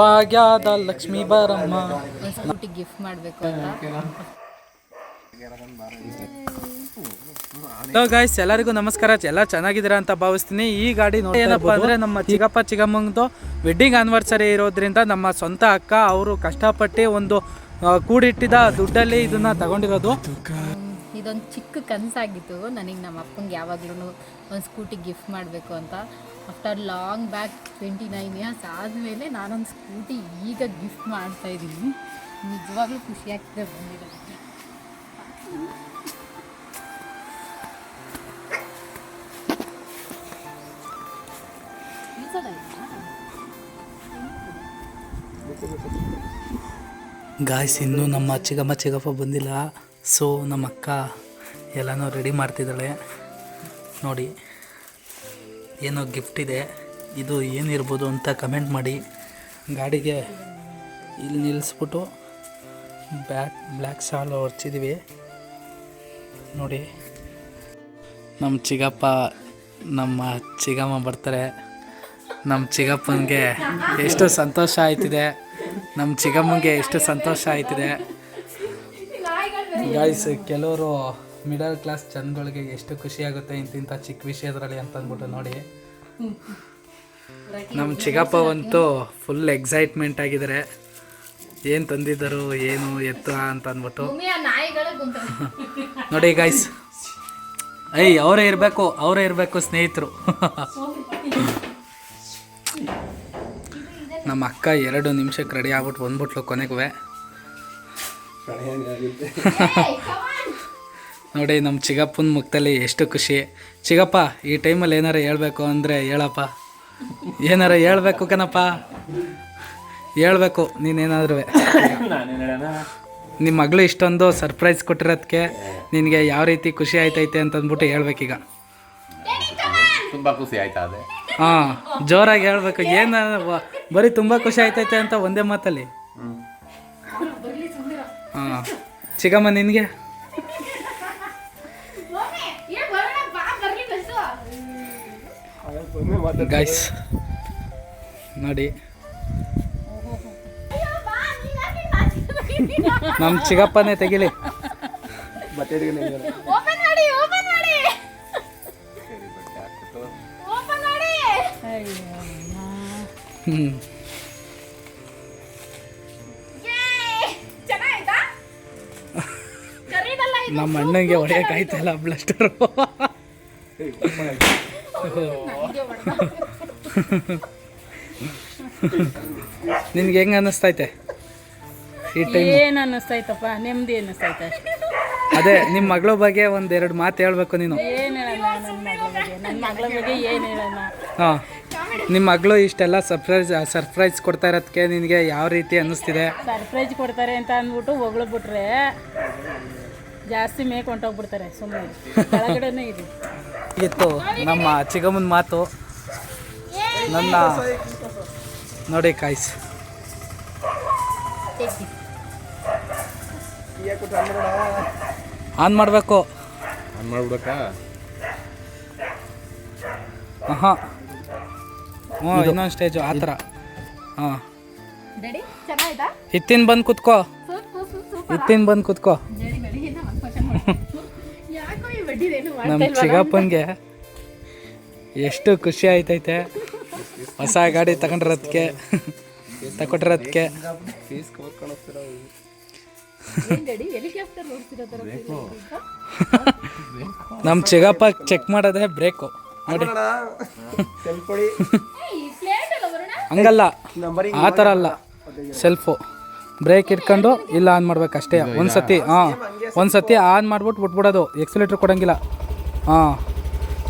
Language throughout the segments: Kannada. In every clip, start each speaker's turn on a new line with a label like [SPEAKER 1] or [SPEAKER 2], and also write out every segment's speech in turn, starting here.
[SPEAKER 1] ಭಾಗ್ಯದ ಲಕ್ಷ್ಮೀ ಬಾರಮ್ಮ.
[SPEAKER 2] ಗಿಫ್ಟ್ ಮಾಡಬೇಕು ಅಂತ
[SPEAKER 1] ಹಲೋ ಗಾಯ್ಸ್ ಎಲ್ಲರಿಗೂ ನಮಸ್ಕಾರ. ಎಲ್ಲ ಚೆನ್ನಾಗಿದ್ದೀರಾ ಅಂತ ಭಾವಿಸ್ತೀನಿ. ಈ ಗಾಡಿ ನೋಡಿ ಏನಪ್ಪ ಅಂದ್ರೆ ನಮ್ಮ ಚಿಕ್ಕಪ್ಪ ಚಿಕ್ಕಮ್ಮಂದು ವೆಡ್ಡಿಂಗ್ ಆನಿವರ್ಸರಿ ಇರೋದ್ರಿಂದ ನಮ್ಮ ಸ್ವಂತ ಅಕ್ಕ ಅವರು ಕಷ್ಟಪಟ್ಟು ಒಂದು ಕೂಡಿಟ್ಟಿದ ದುಡ್ಡಲ್ಲಿ ಇದನ್ನ ತಗೊಂಡಿರೋದು.
[SPEAKER 2] ಇದೊಂದು ಚಿಕ್ಕ ಕನಸಾಗಿತ್ತು. ನನಗೆ ನಮ್ಮ ಅಪ್ಪಂಗೆ ಯಾವಾಗ್ಲೂ ಒಂದು ಸ್ಕೂಟಿ ಗಿಫ್ಟ್ ಮಾಡಬೇಕು ಅಂತ. After long back twenty nine years ಆದಮೇಲೆ ನಾನೊಂದು ಸ್ಕೂಟಿ ಈಗ ಗಿಫ್ಟ್ ಮಾಡ್ತಾ ಇದ್ದೀನಿ. ನಿಜವಾಗ್ಲೂ ಖುಷಿಯಾಗ್ತಿದೆ ಬಂದಿದೆ
[SPEAKER 1] ಗಾಯ್ಸ್ ಇನ್ನೂ ನಮ್ಮ ಚಿಕ್ಕಮ್ಮ ಚಿಕ್ಕಪ್ಪ ಬಂದಿಲ್ಲ. ಸೊ ನಮ್ಮ ಅಕ್ಕ ಎಲ್ಲನೂ ರೆಡಿ ಮಾಡ್ತಿದ್ದಾಳೆ. ನೋಡಿ, ಏನೋ ಗಿಫ್ಟ್ ಇದೆ. ಇದು ಏನಿರ್ಬೋದು ಅಂತ ಕಮೆಂಟ್ ಮಾಡಿ. ಗಾಡಿಗೆ ಇಲ್ಲಿ ನಿಲ್ಲಿಸ್ಬಿಟ್ಟು ಬ್ಯಾಕ್, ಬ್ಲ್ಯಾಕ್ ಶಾಲ್ ಹೊರ್ಚಿದ್ದೀವಿ ನೋಡಿ ನಮ್ಮ ಚಿಗಪ್ಪ, ನಮ್ಮ ಚಿಗಮ್ಮ ಬರ್ತಾರೆ. ನಮ್ಮ ಚಿಗಪ್ಪನಿಗೆ ಎಷ್ಟು ಸಂತೋಷ ಆಯ್ತಿದೆ. ನಮ್ಮ ಚಿಗಮ್ಮನಿಗೆ ಎಷ್ಟು ಸಂತೋಷ ಆಯ್ತಿದೆ. ಗಾಯ್ಸ್ ಕೆಲವರು ಮಿಡಲ್ ಕ್ಲಾಸ್ ಜನಗಳಿಗೆ ಎಷ್ಟು ಖುಷಿ ಆಗುತ್ತೆ ಇಂತಿಂಥ ಚಿಕ್ಕ ವಿಷಯದ್ರಲ್ಲಿ ಅಂತ ಅಂದ್ಬಿಟ್ಟು ನೋಡಿ. ನಮ್ಮ ಚಿಕ್ಕಪ್ಪ ಅಂತೂ ಫುಲ್ ಎಕ್ಸೈಟ್ಮೆಂಟ್ ಆಗಿದ್ದಾರೆ. ಏನು ತಂದಿದ್ದರು ಏನು ಎತ್ತ ಅಂತ ಅಂದ್ಬಿಟ್ಟು ನೋಡಿ ಗಾಯ್ಸ್ ಐ ಅವರೇ ಇರಬೇಕು ಅವರೇ ಇರಬೇಕು ಸ್ನೇಹಿತರು. ನಮ್ಮ ಅಕ್ಕ ಎರಡು ನಿಮಿಷಕ್ಕೆ ರೆಡಿ ಆಗ್ಬಿಟ್ಟು ಬಂದ್ಬಿಟ್ಲು ಕೊನೆಗೂ. ನೋಡಿ ನಮ್ಮ ಚಿಗಪ್ಪನ ಮುಖದಲ್ಲಿ ಎಷ್ಟು ಖುಷಿ. ಚಿಗಪ್ಪ ಈ ಟೈಮಲ್ಲಿ ಏನಾರ ಹೇಳ್ಬೇಕು ಅಂದರೆ ಹೇಳಪ್ಪ. ಏನಾರ ಹೇಳ್ಬೇಕು ಕಣಪ್ಪ. ಹೇಳ್ಬೇಕು ನೀನೇನಾದ್ರೂ. ನಿಮ್ಮ ಮಗಳು ಇಷ್ಟೊಂದು ಸರ್ಪ್ರೈಸ್ ಕೊಟ್ಟಿರೋದಕ್ಕೆ ನಿನಗೆ ಯಾವ ರೀತಿ ಖುಷಿ ಆಯ್ತೈತೆ ಅಂತಂದ್ಬಿಟ್ಟು ಹೇಳ್ಬೇಕೀಗ.
[SPEAKER 3] ತುಂಬ ಖುಷಿ ಆಯ್ತಾ ಅದೇ?
[SPEAKER 1] ಹಾಂ ಜೋರಾಗಿ ಹೇಳ್ಬೇಕು. ಏನು ಬರೀ ತುಂಬ ಖುಷಿ ಆಯ್ತೈತೆ ಅಂತ ಒಂದೇ ಮಾತಲ್ಲಿ. ಹಾಂ ಚಿಕ್ಕಮ್ಮ ನಿನಗೆ? ಗೈಸ್ ನೋಡಿ. ನಮ್ಮ ಚಿಕ್ಕಪ್ಪನೇ ತೆಗಿಲಿ.
[SPEAKER 2] ಓಪನ್ ಮಾಡಿ ಓಪನ್ ಮಾಡಿ. ಓಪನ್ ಮಾಡಿ.
[SPEAKER 1] ಹ್ಞೂ ನಮ್ಮ ಅಣ್ಣಂಗೆ ಹೊಡೆಯಕ್ಕೆ ಆಯ್ತಲ್ಲ ಬ್ಲಸ್ಟರು. ನಿನ್ಗೆ ಹೆಂಗೆ ಅನ್ನಿಸ್ತೈತೆ? ಈ ಟೈಮ್
[SPEAKER 4] ಏನು ಅನ್ನಿಸ್ತೈತಪ್ಪ ನೆಮ್ಮದಿ ಅನ್ನಿಸ್ತೈತೆ
[SPEAKER 1] ಅದೇ ನಿಮ್ಮ ಮಗಳ ಬಗ್ಗೆ ಒಂದೆರಡು ಮಾತು ಹೇಳ್ಬೇಕು ನೀನು.
[SPEAKER 4] ಏನು ನನ್ನ ಮಗಳ ಬಗ್ಗೆ. ನನ್ನ ಮಗಳ ಬಗ್ಗೆ ಏನು
[SPEAKER 1] ಹಾಂ ನಿಮ್ಮ ಮಗಳು ಇಷ್ಟೆಲ್ಲ ಸರ್ಪ್ರೈಸ್ ಸರ್ಪ್ರೈಸ್ ಕೊಡ್ತಾ ಇರೋದಕ್ಕೆ ನಿನಗೆ ಯಾವ ರೀತಿ ಅನ್ನಿಸ್ತಿದೆ?
[SPEAKER 4] ಸರ್ಪ್ರೈಸ್ ಕೊಡ್ತಾರೆ ಅಂತ ಅಂದ್ಬಿಟ್ಟು ಹೊಗಳು ಬಿಟ್ರೆ ಜಾಸ್ತಿ ಮೇಕ್ ಹೊಂಟೋಗ್ಬಿಡ್ತಾರೆ ಸುಮ್ಮನೆ ಕೆಳಗಡೆನೇ ಇದೆ
[SPEAKER 1] ಇತ್ತು ನಮ್ಮ ಚಿಗಮ್ಮನ ಮಾತು. ನನ್ನ ನೋಡಿ ಕಾಯ್ಸ್ ಆನ್ ಮಾಡಬೇಕು.
[SPEAKER 3] ಆನ್ ಮಾಡ್ಬಿಡಕ್ಕ
[SPEAKER 1] ಹಾಂ ಹ್ಞೂ ಇನ್ನೊಂದು ಸ್ಟೇಜು ಆ ಥರ. ಹಾಂ. ಹಿತ್ತಿನ ಬಂದು ಕುತ್ಕೋ.
[SPEAKER 2] Super super?
[SPEAKER 1] ಹಿತ್ತಿನ ಬಂದು ಕುತ್ಕೋ. ನಮ್ಮ ಚಿಗಪ್ಪನಿಗೆ ಎಷ್ಟು ಖುಷಿ ಆಯ್ತೈತೆ. ಹೊಸ ಗಾಡಿ ತಗೊಂಡಿರೋದಕ್ಕೆ ತಗೊಂಡಿರೋದಕ್ಕೆ ನಮ್ಮ ಚಿಗಪ್ಪ ಚೆಕ್ ಮಾಡೋದೇ ಬ್ರೇಕು. ನೋಡಿ.
[SPEAKER 2] ಈ ಪ್ಲೇಟ್ ಅಲ್ಲ ಬರೋಣ
[SPEAKER 1] ಹಂಗಲ್ಲ. ಆ ಥರ ಅಲ್ಲ. ಸೆಲ್ಫು ಬ್ರೇಕ್ ಇಟ್ಕೊಂಡು ಇಲ್ಲ ಆನ್ ಮಾಡ್ಬೇಕು ಅಷ್ಟೇ. ಒಂದು ಸತಿ ಹಾಂ. ಒಂದು ಸತಿ ಆನ್ ಮಾಡ್ಬಿಟ್ಟು ಬಿಟ್ಬಿಡೋದು. ಎಕ್ಸಲೇಟ್ರ್ ಕೊಡೋಂಗಿಲ್ಲ. ಹಾಂ.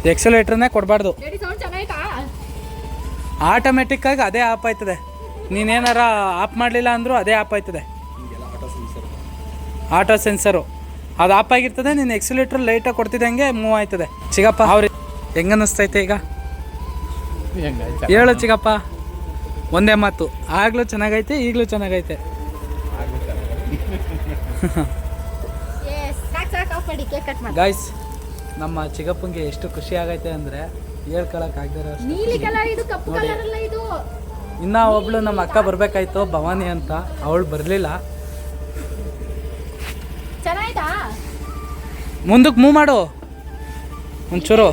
[SPEAKER 1] ಎಕ್ಸಲೇಟ್ರನ್ನೇ ಕೊಡಬಾರ್ದು.
[SPEAKER 2] ರೆಡಿ ಸೌಂಡ್ ಚೆನ್ನಾಯ್ತಾ
[SPEAKER 1] ಆಟೋಮೆಟಿಕ್ಕಾಗಿ ಅದೇ ಆಪ್ ಆಯ್ತದೆ. ನೀನೇನಾರ ಆಫ್ ಮಾಡಲಿಲ್ಲ ಅಂದರೂ ಅದೇ ಆಪ್ ಆಯ್ತದೆ. ಆಟೋ ಸೆನ್ಸರು ಅದು ಆಪ್ ಆಗಿರ್ತದೆ ನೀನು ಎಕ್ಸಲೇಟ್ರ್ ಲೈಟಾಗಿ ಕೊಡ್ತಿದ್ದಂಗೆ ಮೂವ್ ಆಯ್ತದೆ. ಚಿಗಪ್ಪ ಅವ್ರಿ ಹೆಂಗೆ ಅನ್ನಿಸ್ತೈತೆ ಈಗ ಹೇಳು ಚಿಗಪ್ಪ. ಒಂದೇ ಮಾತು. ಆಗಲೂ ಚೆನ್ನಾಗೈತೆ ಈಗಲೂ ಚೆನ್ನಾಗೈತೆ.
[SPEAKER 2] ಕೇಕ್ ಕಟ್ ಮಾಡಿ.
[SPEAKER 1] ಗಾಯ್ಸ್ ನಮ್ಮ ಚಿಗಪ್ಪಂಗೆ ಎಷ್ಟು ಖುಷಿ ಆಗೈತೆ ಅಂದ್ರೆ ಹೇಳ್ಕೊಳಕ್ ಆಗದಿರೋ
[SPEAKER 2] ನೀಲಿ ಕಲರ್ ಇದು ಕಪ್ಪು ಕಲರ್ ಅಲ್ಲ ಇದು.
[SPEAKER 1] ಇನ್ನ ಒಬ್ಳು ನಮ್ಮ ಅಕ್ಕ ಬರ್ಬೇಕಾಯ್ತು ಭವಾನಿ ಅಂತ. ಅವಳು ಬರಲಿಲ್ಲ.
[SPEAKER 2] ಚೆನ್ನಾಯ್ತಾ?
[SPEAKER 1] ಮುಂದಕ್ಕೆ ಮೂವ್ ಮಾಡು. ಒಂಚೂರು.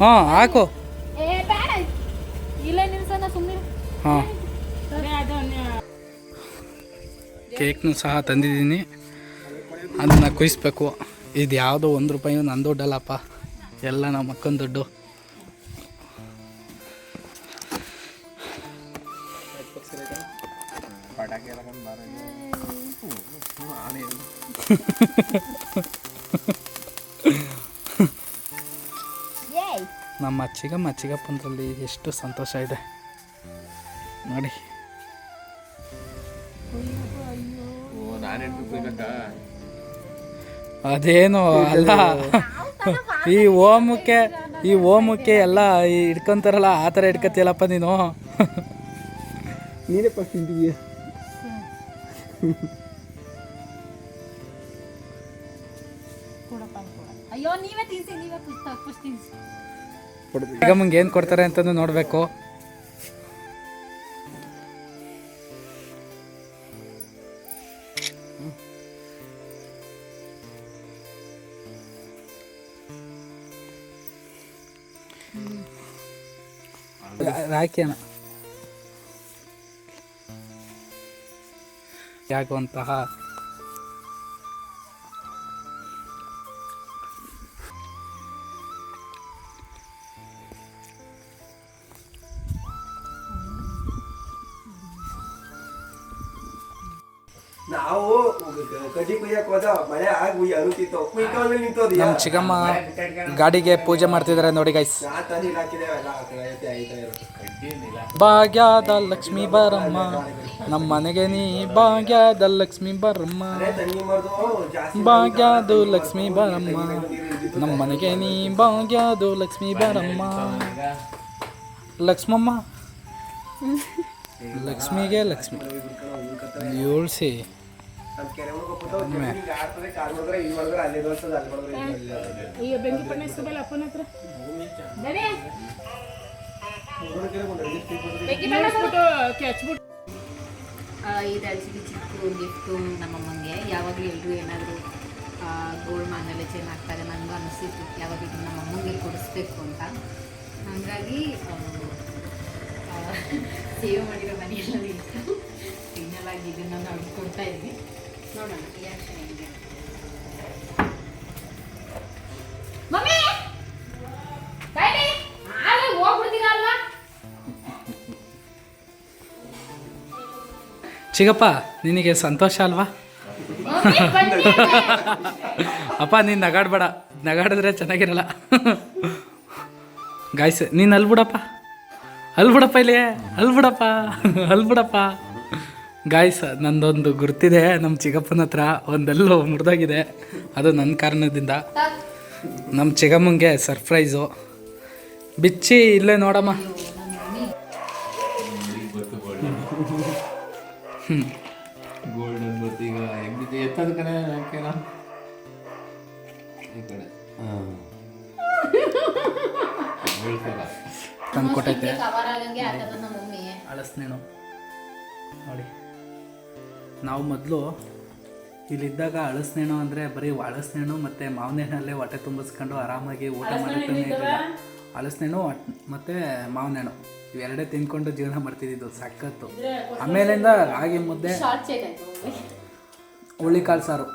[SPEAKER 1] ಹಾಂ ಹಾಕು.
[SPEAKER 2] ಏ ಬೇಡ. ಇಲ್ಲೇ ನಿಲ್ಸೋಣ ಸುಮ್ಮನೆ
[SPEAKER 1] ಹಾಂ. ಕೇಕ್ನು ಸಹ ತಂದಿದ್ದೀನಿ. ಅದನ್ನು ಕುಯಿಸ್ಬೇಕು. ಇದು ಯಾವುದೋ ಒಂದು ರೂಪಾಯಿ ನನ್ನ ದುಡ್ಡಲ್ಲಪ್ಪ. ಎಲ್ಲ ನಮ್ಮ ಅಕ್ಕನ ದುಡ್ಡು. ನಮ್ಮ ಚಿಗಮ್ಮ ಚಿಗಪ್ಪಂದ್ರಲ್ಲಿ ಎಷ್ಟು ಸಂತೋಷ ಇದೆ. ಅದೇನು ಅಲ್ಲ. ಈ ಓಮಕ್ಕೆ ಈ ಓಮಕ್ಕೆ ಎಲ್ಲ ಈ ಹಿಡ್ಕೊಂತಾರಲ್ಲ ಆ ಥರ ಹಿಡ್ಕತಿಯಲ್ಲಪ್ಪ ನೀನು.
[SPEAKER 5] ನೀನೇ ಫಸ್ಟ್ ತಿಂತಿದೀಯ
[SPEAKER 2] ಅಯ್ಯೋ ನೀವೇ ತಿನ್ಸಿ ನೀವೇ ಪುಸ್ತಕ
[SPEAKER 1] ಪುಸ್ತಕ ಏನು ಕೊಡ್ತಾರೆ ಅಂತಂದು ನೋಡಬೇಕು. ರಾಕಿ ಅಣ್ಣ
[SPEAKER 5] ಕಡ್ಡಿ ಕುಯ್ಯಕ್ ಹೋದ ಮಳೆ ಆಗಿ ಉಯ್ಯ ಅನುತ್ತಿತ್ತು ಕುಯ್ಕೊಂಡ್ಮೇಲೆ ನಿಂತೋದಿ
[SPEAKER 1] ನಮ್ಮ ಚಿಕ್ಕಮ್ಮ ಗಾಡಿಗೆ ಪೂಜೆ ಮಾಡ್ತಿದ್ದಾರೆ ನೋಡಿ ಗೈಸ್ ಭಾಗ್ಯದ ಲಕ್ಷ್ಮಿ ಬರಮ್ಮ ನಮ್ಮ ಮನೆಗೆ ನೀ ಭಾಗ್ಯದ ಲಕ್ಷ್ಮಿ ಬರಮ್ಮ ಭಾಗ್ಯದು ಲಕ್ಷ್ಮಿ ಬರಮ್ಮ ನಮ್ಮ ಮನೆಗೆ ನೀ ಭಾಗ್ಯದು ಲಕ್ಷ್ಮಿ ಬರಮ್ಮ ಲಕ್ಷ್ಮಮ್ಮ. ಲಕ್ಷ್ಮಿಗೆ ಲಕ್ಷ್ಮಿ. ಏಳ್ಸಿ
[SPEAKER 4] ಈಗ ಅಪ್ಪನ ಹತ್ರ. ಕೆಚ್ಬಿಟ್ಟು
[SPEAKER 2] ಇದು ಆ್ಯಕ್ಚುಲಿ ಚಿಕ್ಕ ಗಿಫ್ಟು ನಮ್ಮಮ್ಮಂಗೆ ಯಾವಾಗಲೂ ಎಲ್ಲರೂ ಏನಾದರೂ ಗೋಲ್ಡ್ ಮಾಂಗಲ್ಯ ಚೇನ್ ಆಗ್ತಾರೆ ನನಗೂ ಅನಿಸಿತ್ತು ಯಾವಾಗ ಇದು ನಮ್ಮ ಅಮ್ಮಂಗೆ ಕೊಡಿಸ್ಬೇಕು ಅಂತ. ಹಾಗಾಗಿ ಸೇವ್ ಮಾಡಿರೋ ಮನೆಯೆಲ್ಲ ಇತ್ತು. ಫೈನಲ್ ಆಗಿ ಇದನ್ನು ನಾವು ಕೊಡ್ತಾ ಇದ್ವಿ. ನೋಡೋಣ ರಿಯಾಕ್ಷನ್ ಹೆಂಗೆ ಮಮ್ಮಿ ಡ್ಯಾಡಿ ಆಲೆ ಹೋಗ್ಬಿಡ್ತೀರಲ್ವಾ
[SPEAKER 1] ಚಿಗಪ್ಪ ನಿನಗೆ ಸಂತೋಷ ಅಲ್ವಾ. ಅಪ್ಪ ನೀನು ನಗಾಡ್ಬೇಡ. ನಗಾಡಿದ್ರೆ ಚೆನ್ನಾಗಿರಲ್ಲ. ಗಾಯ್ಸ್ ನೀನು ಅಲ್ಬಿಡಪ್ಪ ಅಲ್ಬಿಡಪ್ಪ ಇಲ್ಲಿ ಅಲ್ಬಿಡಪ್ಪ ಅಲ್ಬಿಡಪ್ಪ ಗಾಯ್ಸ್ ನಂದೊಂದು ಗುರ್ತಿದೆ. ನಮ್ಮ ಚಿಕ್ಕಪ್ಪನ ಹತ್ರ ಒಂದೆಲ್ಲೋ ಮುರಿದಾಗಿದೆ. ಅದು ನನ್ನ ಕಾರಣದಿಂದ. ನಮ್ಮ ಚಿಗಮ್ಮಂಗೆ ಸರ್ಪ್ರೈಸು ಬಿಚ್ಚಿ ಇಲ್ಲೇ ನೋಡಮ್ಮ.
[SPEAKER 3] ಗೋಲ್ಡನ್ ಬತ್ ಈಗ ಹೆಂಗಿದೆ? ಎತ್ತದ ಕಡೆ ಯಾಕೆನಾ ಈ ಕಡೆ. ಹಾಂ. ಹೇಳ್ತಾರ?
[SPEAKER 1] ತಂದು ಕೊಟ್ಟೈತೆ ಅಳಸ್ನೇಣು ನೋಡಿ. ನಾವು ಮೊದಲು ಇಲ್ಲಿದ್ದಾಗ ಅಳಸ್ನೇಣು ಅಂದರೆ ಬರೀ ಹಳಸ್ನೇಣು ಮತ್ತು ಮಾವನೇಣಲ್ಲೇ ಹೊಟ್ಟೆ ತುಂಬಿಸ್ಕೊಂಡು ಆರಾಮಾಗಿ ಊಟ ಮಾಡ್ತಾನೆ ಇರಲಿಲ್ಲ ಅಳಸ್ನೇಣು ಮತ್ತು ಮಾವನೇಣು ಇವೆರಡೇ ತಿನ್ಕೊಂಡು ಜೀವನ ಮಾಡ್ತಿದ್ದಿದ್ದು. ಸಖತ್ತು. ಆಮೇಲಿಂದ ರಾಗಿ ಮುದ್ದೆ ಹುಳಿಕಾಳು ಸಾರು.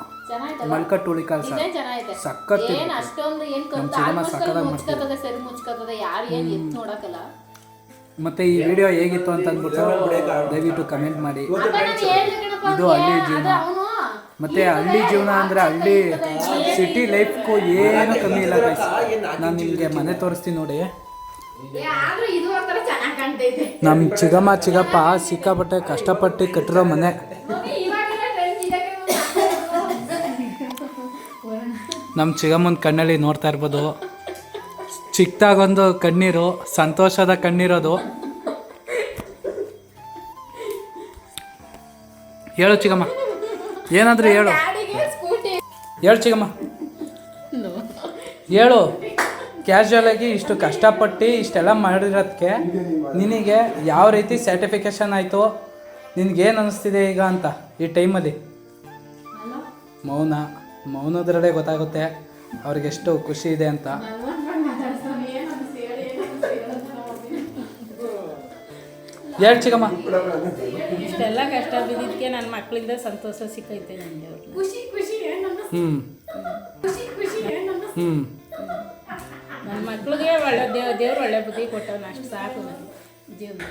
[SPEAKER 1] ಮಲ್ಕಟ್ಟು ಹುಳಿಕಾಳು ಸಾರು.
[SPEAKER 2] ಸಖತ್ತು ಚೆನ್ನಾಗೈತೆ.
[SPEAKER 1] ಸಖತ್
[SPEAKER 2] ಏನ್ ಅಷ್ಟೊಂದು ಏನ್
[SPEAKER 1] ನಮ್ಮ
[SPEAKER 2] ಆಲ್ಮೋಸ್ಟ್
[SPEAKER 1] ಸಖತ್ತಾಗಿ
[SPEAKER 2] ಮುಚ್ಕತದ ಮತ್ತೆ ಯಾರು ಏನ್ ಎತ್ ನೋಡಕಲ್ಲ
[SPEAKER 1] ಮತ್ತು ಈ ವಿಡಿಯೋ ಹೇಗಿತ್ತು ಅಂತ ಅಂದ್ಬಿಟ್ಟು ದಯವಿಟ್ಟು ಕಮೆಂಟ್ ಮಾಡಿ. ಇದು ಹಳ್ಳಿ ಜೀವನ. ಮತ್ತೆ ಹಳ್ಳಿ ಜೀವನ ಅಂದ್ರೆ ಹಳ್ಳಿ ಸಿಟಿ ಲೈಫ್ಗೂ ಏನು ಕಮ್ಮಿ ಇಲ್ಲ. ನಾನು ನಿಮಗೆ ಮನೆ ತೋರಿಸ್ತೀನಿ ನೋಡಿ. ನಮ್ಮ ಚಿಗಮ್ಮ ಚಿಗಪ್ಪ ಸಿಕ್ಕಾಪಟ್ಟೆ ಕಷ್ಟಪಟ್ಟು ಕಟ್ಟಿರೋ ಮನೆ. ನಮ್ಮ ಚಿಗಮ್ಮನ ಕಣ್ಣಲ್ಲಿ ನೋಡ್ತಾ ಇರ್ಬೋದು. ಚಿಕ್ಕದಾಗೊಂದು ಕಣ್ಣೀರು ಸಂತೋಷದ ಕಣ್ಣೀರೋದು ಹೇಳು ಚಿಗಮ್ಮ. ಏನಾದರೂ ಹೇಳು. ಹೇಳು ಚಿಗಮ್ಮ. ಹೇಳು. ಕ್ಯಾಶುವಲ್ ಆಗಿ ಇಷ್ಟು ಕಷ್ಟಪಟ್ಟು ಇಷ್ಟೆಲ್ಲ ಮಾಡಿರೋದಕ್ಕೆ ನಿನಗೆ ಯಾವ ರೀತಿ ಸರ್ಟಿಫಿಕೇಶನ್ ಆಯಿತು? ನಿನಗೇನು ಅನ್ನಿಸ್ತಿದೆ ಈಗ ಅಂತ ಈ ಟೈಮಲ್ಲಿ? ಮೌನ? ಮೌನದ್ರಲ್ಲೇ ಗೊತ್ತಾಗುತ್ತೆ ಅವ್ರಿಗೆಷ್ಟು ಖುಷಿ ಇದೆ ಅಂತ. ಹೇಳಿ ಚಿಕ್ಕಮ್ಮ?
[SPEAKER 4] ಇಷ್ಟೆಲ್ಲ ಕಷ್ಟ ಬಿದ್ದಿದ್ದಕ್ಕೆ ನನ್ನ ಮಕ್ಕಳಿಂದ ಸಂತೋಷ ಸಿಕ್ಕೈತೆ ನನಗೆ
[SPEAKER 1] ಹ್ಞೂ ಹ್ಞೂ
[SPEAKER 4] ನನ್ನ ಮಕ್ಳಿಗೆ ಒಳ್ಳೆ ದೇವ್ ದೇವ್ರು ಒಳ್ಳೆ ಬುದ್ಧಿ ಕೊಟ್ಟವನು ಅಷ್ಟು ಸಾಕು ನನಗೆ ಜೀವನ.